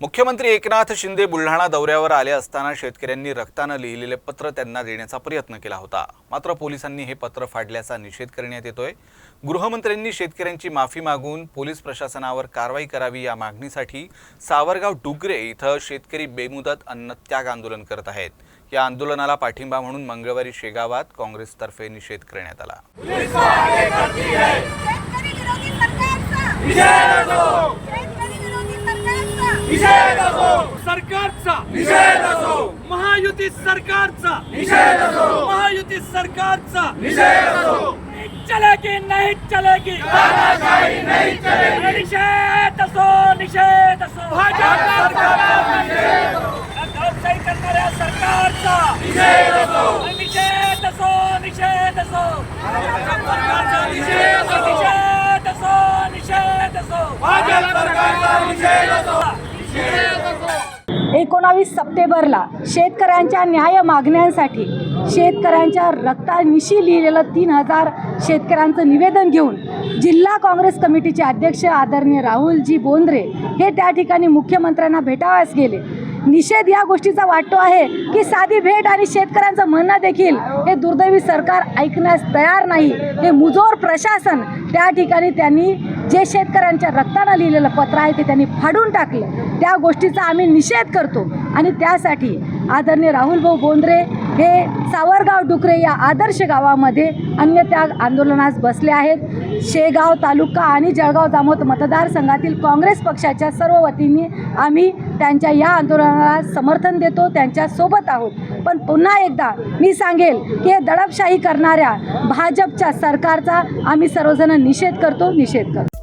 मुख्यमंत्री एकनाथ शिंदे बुलढाणा दौऱ्यावर आले असताना शेतकऱ्यांनी रक्तानं लिहिलेले पत्र त्यांना देण्याचा प्रयत्न केला होता. मात्र पोलिसांनी हे पत्र फाडल्याचा निषेध करण्यात येतोय. गृहमंत्र्यांनी शेतकऱ्यांची माफी मागून पोलीस प्रशासनावर कारवाई करावी या मागणीसाठी सावरगाव डुगरे इथं शेतकरी बेमुदत अन्नत्याग आंदोलन करत आहेत. या आंदोलनाला पाठिंबा म्हणून मंगळवारी शेगावात काँग्रेसतर्फे निषेध करण्यात आला. सरकारचा सरकारचा. निषेध असो. महायुती सरकारचा. निषेध असो. महायुती सरकारचा. निषेध असो. चलेगी नहीं चलेगी. नहीं चलेगी. निषेध असो निषेध असो. भाजप सरकारचा निषेध करणाऱ्या सरकारचा. निषेध असो निषेध असो निषेध असो भाजप सरकारचा निषेध असो निषेध असो निषेध असो भाजप सरकारचा निषेध असो एकोणावीस सप्टेंबरला शेतकऱ्यांच्या न्याय मागण्यांसाठी शेतकऱ्यांच्या रक्तानिशी लिहिलेलं तीन हजार शेतकऱ्यांचं निवेदन घेऊन जिल्हा काँग्रेस कमिटीचे अध्यक्ष आदरणीय राहुलजी बोंद्रे हे त्या ठिकाणी मुख्यमंत्र्यांना भेटावयास गेले. निषेध या गोष्टीचा वाटतो आहे की साधी भेट आणि शेतकऱ्यांचं म्हणणं देखील हे दुर्दैवी सरकार ऐकण्यास तयार नाही. हे मुजोर प्रशासन त्या ठिकाणी त्यांनी जे शेतकऱ्यांच्या रक्तानं लिहिलेलं पत्र आहे ते त्यांनी फाडून टाकलं. त्या गोष्टीचा आम्ही निषेध करतो. आणि त्यासाठी आदरणीय राहुलभाऊ बोंद्रे हे सावरगाव डुकरे या आदर्श गावामध्ये अन्य त्या आंदोलनास बसले आहेत. शेगाव तालुका आणि जळगाव जामोद मतदारसंघातील काँग्रेस पक्षाच्या सर्व वतीने आम्ही त्यांच्या या आंदोलनाला समर्थन देतो त्यांच्यासोबत आहोत. पण पुन्हा एकदा मी सांगेल की हे दडपशाही करणाऱ्या भाजपच्या सरकारचा आम्ही सर्वजण निषेध करतो निषेध करतो.